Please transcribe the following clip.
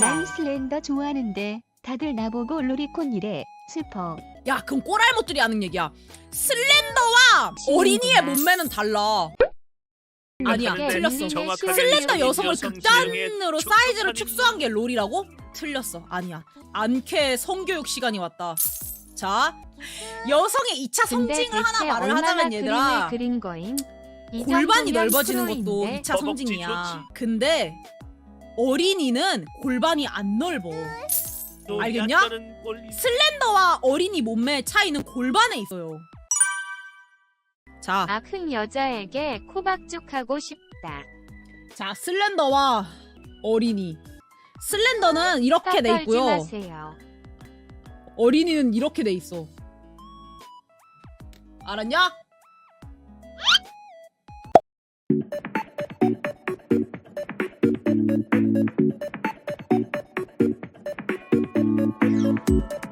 난 슬렌더 좋아하는데 다들 나보고 로리콘이래. 슬퍼. 야 그럼 꼬랄못들이 하는 얘기야 슬렌더와 어린이의 몸매는 달라 아니야 그게 틀렸어 정확하게 슬렌더 여성을 여성 극단으로 지형에 사이즈를 축소한 게 롤이라고? 틀렸어 아니야 안케 성교육 시간이 왔다 자 여성의 2차 근데 성징을 하나 말을 얼마나 하자면 얘들아 그린 거임? 이 골반이 정도면 넓어지는 것도 프로인데. 2차 허벅지 성징이야 좋지. 근데 어린이는 골반이 안 넓어 또 알겠냐? 슬렌더와 어린이 몸매 차이는 골반에 있어요 자, 아, 큰 여자에게 코박죽하고 싶다. 자 슬렌더와 어린이 슬렌더는 이렇게 돼 있고요 마세요. 어린이는 이렇게 돼 있어 알았냐? you